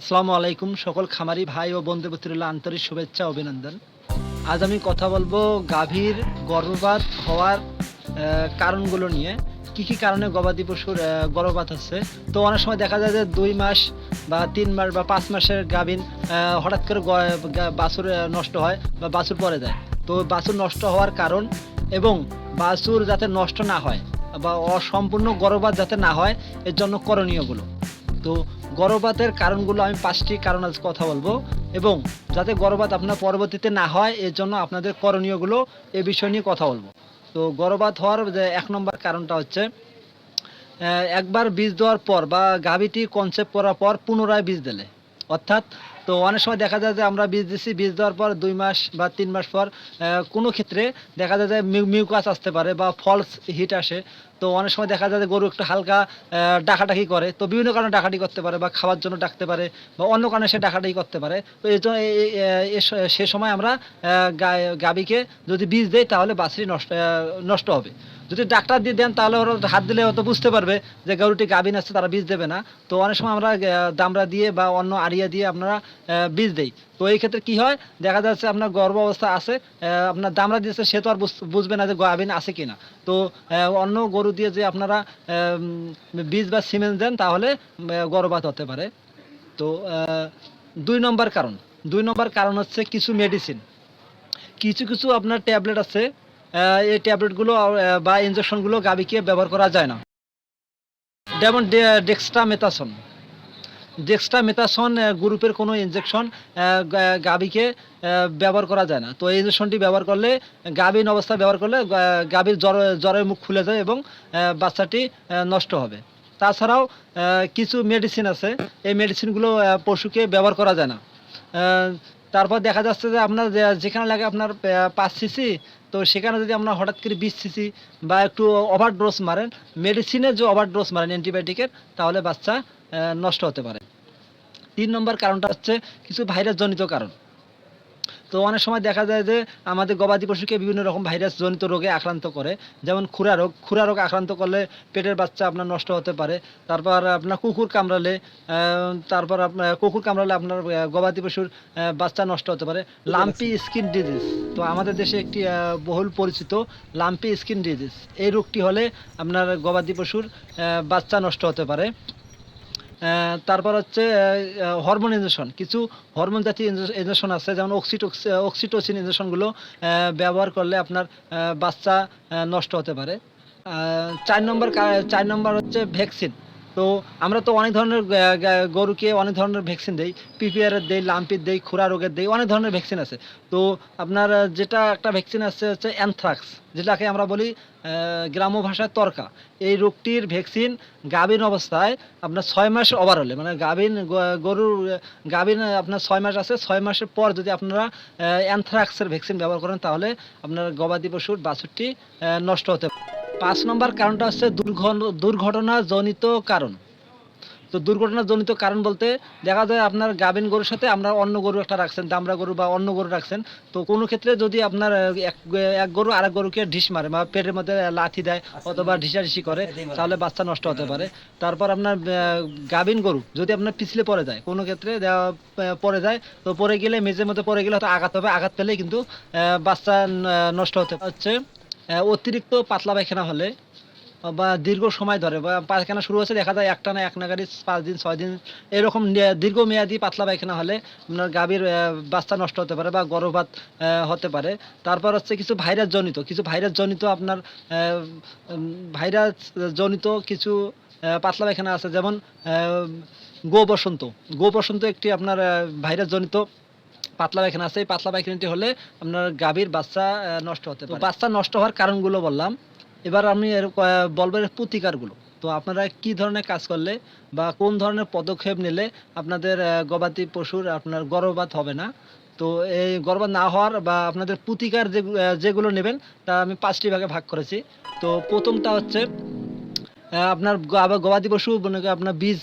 আসসালামু আলাইকুম সকল খামারি ভাই ও বন্ধু পুত্রুল্লাহ আন্তরিক শুভেচ্ছা, অভিনন্দন। আজ আমি কথা বলব গাভীর গর্ভপাত হওয়ার কারণগুলো নিয়ে। কি কি কারণে গবাদি পশুর গর্ভপাত হচ্ছে? তো অনেক সময় দেখা যায় যে দুই মাস বা তিন মাস বা পাঁচ মাসের গাভীর হঠাৎ করে বাছুর নষ্ট হয় বা বাছুর পরে যায়। তো বাছুর নষ্ট হওয়ার কারণ এবং বাছুর যাতে নষ্ট না হয় বা অসম্পূর্ণ গর্ভপাত যাতে না হয়, এর জন্য করণীয়গুলো। তো গর্ভপাতের কারণগুলো আমি পাঁচটি কারণ আজ কথা বলব। এবং যাতে গর্ভপাত আপনার পরবর্তীতে না হয়, এর জন্য আপনাদের করণীয়গুলো এ বিষয় নিয়ে কথা বলব। তো গর্ভপাত হওয়ার যে এক নম্বর কারণটা হচ্ছে একবার বীজ দেওয়ার পর বা গাভীটি কনসেপ্ট করার পর পুনরায় বীজ দিলে। অর্থাৎ তো অনেক সময় দেখা যায় যে আমরা বীজ দিচ্ছি বীজ দেওয়ার পর দুই মাস বা তিন মাস পর কোনো ক্ষেত্রে দেখা যায় যে মিউ- মিউকাস আসতে পারে বা ফলস হিট আসে। তো অনেক সময় দেখা যায় যে গরু একটু হালকা ডাকাডাকি করে। তো বিভিন্ন কারণে ডাকাডাকি করতে পারে বা খাওয়ার জন্য ডাকতে পারে বা অন্য কারণে সে ডাকাডাকি করতে পারে। তো এই জন্য সে সময় আমরা গাভীকে যদি বীজ দেই তাহলে বাছুরি নষ্ট নষ্ট হবে। যদি ডাক্তার দিয়ে দেন, তাহলে ওরা হাত দিলে হয়তো বুঝতে পারবে যে গরুটি গাভিন আছে, তারা বীজ দেবে না। তো অনেক সময় আমরা দামড়া দিয়ে বা অন্য আড়িয়া দিয়ে আপনারা বীজ দেই। তো এই ক্ষেত্রে কি হয়, দেখা যাচ্ছে আপনার গর্ভ অবস্থা আছে আপনার দামড়া দিয়েছে, সে তো আর বুঝ- বুঝবে না যে গাভিন আছে কি না তো অন্য গরু দিয়ে যে আপনারা বীজ বা সিমেন্ট দেন, তাহলে গর্ভপাত হতে পারে। তো দুই নম্বর কারণ। দুই নম্বর কারণ হচ্ছে কিছু মেডিসিন কিছু কিছু আপনার ট্যাবলেট আছে এই ট্যাবলেটগুলো বা ইনজেকশনগুলো গাভীকে ব্যবহার করা যায় না। যেমন ডেক্সট্রামেথাসন ডেক্সট্রামেথাসন গ্রুপের কোনো ইনজেকশন গাভীকে ব্যবহার করা যায় না। তো এই ইনজেকশনটি ব্যবহার করলে, গাভীন অবস্থা ব্যবহার করলে গাভীর জ্বর, জ্বরের মুখ খুলে যায় এবং বাচ্চাটি নষ্ট হবে। তাছাড়াও কিছু মেডিসিন আছে। এই মেডিসিনগুলো পশুকে ব্যবহার করা যায় না। তারপর দেখা যাচ্ছে যে আপনার যেখানে লাগে আপনার পাঁচ সিসি তো সেখানে যদি আমরা হঠাৎ করে বিষ সিসি বা একটু ওভার ডোজ মারেন মেডিসিনের যে ওভার ডোজ মারেন অ্যান্টিবায়োটিকের তাহলে বাচ্চা নষ্ট হতে পারে। তিন নম্বর কারণটা হচ্ছে কিছু ভাইরাসজনিত কারণ। তো অনেক সময় দেখা যায় যে আমাদের গবাদি পশুকে বিভিন্ন রকম ভাইরাস জনিত রোগে আক্রান্ত করে। যেমন খুরা রোগ। খুরা রোগ আক্রান্ত করলে পেটের বাচ্চা আপনার নষ্ট হতে পারে। তারপর আপনার কুকুর কামড়ালে তারপর আপনার কুকুর কামড়ালে আপনার গবাদি পশুর বাচ্চা নষ্ট হতে পারে। Lumpy skin disease. তো আমাদের দেশে একটি বহুল পরিচিত লাম্পি স্কিন ডিজিজ। এই রোগটি হলে আপনার গবাদি পশুর বাচ্চা নষ্ট হতে পারে। তারপর হচ্ছে হরমোন ইঞ্জেকশন কিছু হরমোন জাতীয় ইঞ্জেকশন আছে, যেমন অক্সিটোক্স অক্সিটোসিন ইঞ্জেকশনগুলো ব্যবহার করলে আপনার বাচ্চা নষ্ট হতে পারে। চার নম্বর চার নম্বর হচ্ছে ভ্যাকসিন তো আমরা তো অনেক ধরনের গরুকে অনেক ধরনের ভ্যাকসিন দেই পিপিআরের দেই, লাম্পির দেই, খুরা রোগের দেই, অনেক ধরনের ভ্যাকসিন আছে। তো আপনার যেটা একটা ভ্যাকসিন আছে, হচ্ছে অ্যানথ্রাক্স যেটাকে আমরা বলি গ্রাম্য ভাষায় তরকা। এই রোগটির ভ্যাকসিন গাভীন অবস্থায় আপনার ছয় মাস ওভার হলে মানে গাভীন গরুর গাভীন আপনার ছয় মাস আছে, ছয় মাসের পর যদি আপনারা অ্যানথ্রাক্সের ভ্যাকসিন ব্যবহার করেন, তাহলে আপনার গবাদি পশুর বাছুরটি নষ্ট হতে পারে। পাঁচ নম্বর কারণটা হচ্ছে দুর্ঘ- দুর্ঘটনাজনিত কারণ। তো দুর্ঘটনাজনিত কারণ বলতে দেখা যায় আপনার গাভিন গরুর সাথে আমরা অন্য গরু একটা রাখছেন দামরা গরু বা অন্য গরু রাখছেন। তো কোনো ক্ষেত্রে যদি আপনার এক গরু আরেক গরুকে ঢিস মারে বা পেটের মধ্যে লাথি দেয় অথবা ঢিসাঢিসি করে, তাহলে বাচ্চা নষ্ট হতে পারে। তারপর আপনার গাভিন গরু যদি আপনার পিছলে পড়ে যায়, কোনো ক্ষেত্রে পড়ে যায়, তো পড়ে গেলে মেঝের মধ্যে পড়ে গেলে হয়তো আঘাত হবে। আঘাত পেলে কিন্তু বাচ্চা নষ্ট হতে হচ্ছে। অতিরিক্ত পাতলা পায়খানা হলে, বা দীর্ঘ সময় ধরে পায়খানা শুরু হচ্ছে দেখা যায় একটা না এক নাগারি পাঁচ দিন, ছয় দিন, এরকম দীর্ঘমেয়াদী পাতলা পায়খানা হলে আপনার গাভীর বাচ্চা নষ্ট হতে পারে বা গর্ভপাত হতে পারে। তারপর হচ্ছে কিছু ভাইরাস জনিত, কিছু ভাইরাস জনিত আপনার ভাইরাস জনিত কিছু পাতলা পায়খানা আছে, যেমন গো বসন্ত গো বসন্ত একটি আপনার ভাইরাস জনিত। পাতলা পায়খানা আছে এই পাতলা পায়খানাটি হলে আপনার গাভীর বাচ্চা নষ্ট হতে পারে। বাচ্চা নষ্ট হওয়ার কারণগুলো বললাম। এবার আমি বলব প্রতিকারগুলো। তো আপনারা কি ধরনের কাজ করলে বা কোন ধরনের পদক্ষেপ নিলে আপনাদের গবাদি পশুর আপনার গর্ভপাত হবে না? তো এই গর্ভপাত না হওয়ার বা আপনাদের প্রতিকার যে যেগুলো নেবেন তা আমি পাঁচটি ভাগে ভাগ করেছি। তো প্রথমটা হচ্ছে আপনার আবার গবাদি পশু, মনে আপনার বীজ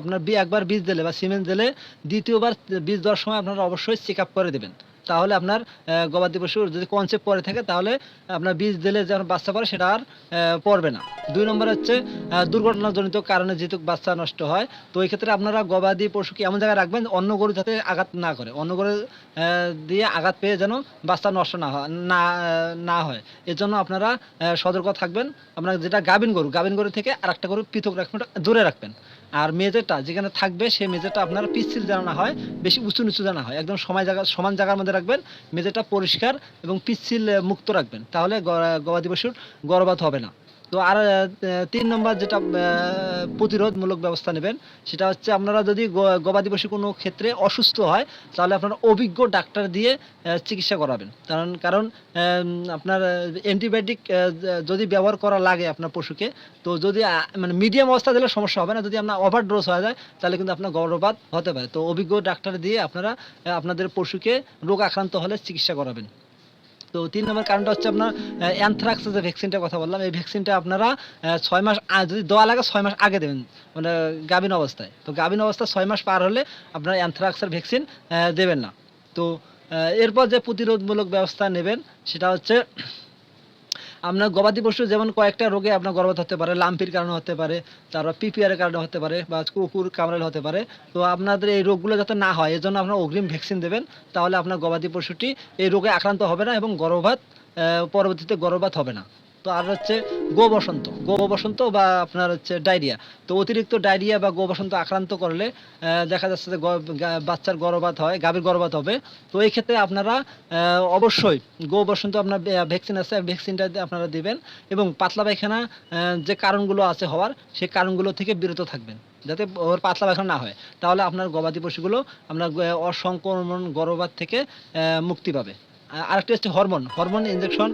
আপনার একবার বীজ দিলে বা সিমেন্ট দিলে দ্বিতীয়বার বীজ দেওয়ার সময় আপনারা অবশ্যই চেক আপ করে দেবেন। তাহলে আপনার গবাদি পশুর যদি কনসেপ্ট পরে থাকে, তাহলে আপনার বীজ দিলে যখন বাচ্চা পড়ে, সেটা আর পড়বে না। দুই নম্বর হচ্ছে দুর্ঘটনাজনিত কারণে যেহেতু বাচ্চা নষ্ট হয়, তো এই ক্ষেত্রে আপনারা গবাদি পশুকে এমন জায়গায় রাখবেন, অন্য গরু যাতে আঘাত না করে, অন্য গরু দিয়ে আঘাত পেয়ে যেন বাচ্চা নষ্ট না হয়, না না হয়। এর জন্য আপনারা সতর্ক থাকবেন। আপনার যেটা গাবিন গরু গাবিন গরু থেকে আর একটা গরু পৃথক রাখবেন দূরে রাখবেন। আর মেজেটা যেখানে থাকবে, সেই মেজেটা আপনার পিচ্ছিল জানা না হয়, বেশি উঁচু নিচু জানা হয়। একদম সময় জায়গা সমান জায়গার মধ্যে রাখবেন, মেজেটা পরিষ্কার এবং পিচ্ছিল মুক্ত রাখবেন। তাহলে গবাদি পশুর গর্ভপাত হবে না। তো আর তিন নম্বর যেটা প্রতিরোধমূলক ব্যবস্থা নেবেন, সেটা হচ্ছে আপনারা যদি গবাদি পশু কোনো ক্ষেত্রে অসুস্থ হয়, তাহলে আপনারা অভিজ্ঞ ডাক্তার দিয়ে চিকিৎসা করাবেন। কারণ কারণ আপনার, অ্যান্টিবায়োটিক যদি ব্যবহার করা লাগে আপনার পশুকে, তো যদি মানে মিডিয়াম অবস্থা দিলে সমস্যা হবে না। যদি আপনার ওভার ডোজ হয়ে যায়, তাহলে কিন্তু আপনার গর্ভপাত হতে পারে। তো অভিজ্ঞ ডাক্তার দিয়ে আপনারা আপনাদের পশুকে রোগ আক্রান্ত হলে চিকিৎসা করাবেন। তো তিন নম্বর কারণটা হচ্ছে আপনার অ্যানথ্রাক্স যে ভ্যাকসিনটার কথা বললাম, এই ভ্যাকসিনটা আপনারা ছয় মাস যদি দেওয়া লাগে ছয় মাস আগে দেবেন মানে গাভিন অবস্থায়। তো গাভিন অবস্থা ছয় মাস পার হলে আপনারা অ্যানথ্রাক্সের ভ্যাকসিন দেবেন না। তো এরপর যে প্রতিরোধমূলক ব্যবস্থা নেবেন, সেটা হচ্ছে আপনার গবাদি পশু যেমন কয়েকটা রোগে আপনার গর্ভপাত হতে পারে, লাম্পির কারণে হতে পারে, তারপর পিপিআরের কারণে হতে পারে বা কুকুর কামড়ালে হতে পারে। তো আপনাদের এই রোগগুলো যাতে না হয়, এজন্য আপনার অগ্রিম ভ্যাকসিন দেবেন, তাহলে আপনার গবাদি পশুটি এই রোগে আক্রান্ত হবে না এবং গর্ভপাত পরবর্তীতে গর্ভপাত হবে না। তো আর হচ্ছে গো বসন্ত গো বসন্ত বা আপনার হচ্ছে ডায়রিয়া। তো অতিরিক্ত ডায়রিয়া বা গো বসন্ত আক্রান্ত করলে দেখা যাচ্ছে যে বাচ্চার গর্ভপাত হয়, গাভীর গর্ভপাত হবে। তো এই ক্ষেত্রে আপনারা অবশ্যই গো বসন্ত আপনার ভ্যাকসিন আছে, ভ্যাকসিনটা আপনারা দিবেন এবং পাতলা পায়খানা যে কারণগুলো আছে হওয়ার সেই কারণগুলো থেকে বিরত থাকবেন, যাতে ওর পাতলা পায়খানা না হয়। তাহলে আপনার গবাদি পশুগুলো আপনার অসংক্রমণ গর্ভপাত থেকে মুক্তি পাবে। আরেকটি হচ্ছে হরমোন হরমোন ইনজেকশন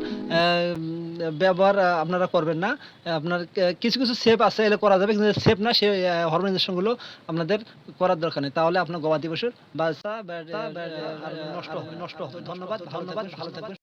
ব্যবহার আপনারা করবেন না। আপনার কিছু কিছু সেফ আছে এলে করা যাবে কিন্তু সেফ না সে হরমোনাইজেশনগুলো আপনাদের করার দরকার নেই। তাহলে আপনার গবাদি পশুর বাচ্চা বা- নষ্ট হবে নষ্ট হবে। ধন্যবাদ ধন্যবাদ ভালো থাকবেন